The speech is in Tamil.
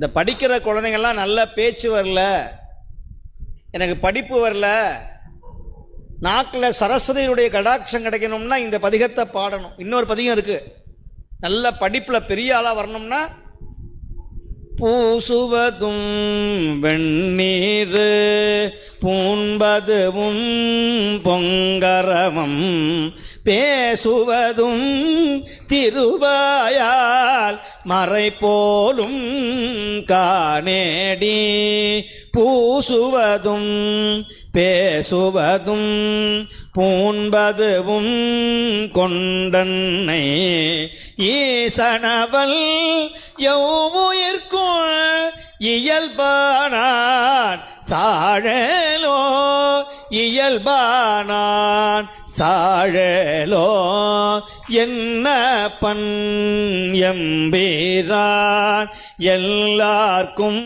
இந்த படிக்கிற குழந்தைங்கள்லாம் நல்ல பேச்சு வரல. எனக்கு படிப்பு வரல. நாக்கில் சரஸ்வதியுடைய கடாட்சம் கிடைக்கணும்னா இந்த பதிகத்தை பாடணும். இன்னொரு பதிகம் இருக்கு. நல்ல படிப்பில் பெரிய ஆளாக வரணும்னா பூசுவதும் வெண்ணீர் பூண்பதுவும் பொங்கரவம் பேசுவதும் திருவாயால் மறை போலும் காணேடி. பூசுவதும் பேசுவதும் பூண்பதுவும் கொண்டன்னை ஈசனவல் எவ்வுயிர்க்கும் இயல்பானான் சாழலோ இயல்பானான் சாழலோ. என்ன பண் எம்பீரான்? எல்லார்க்கும்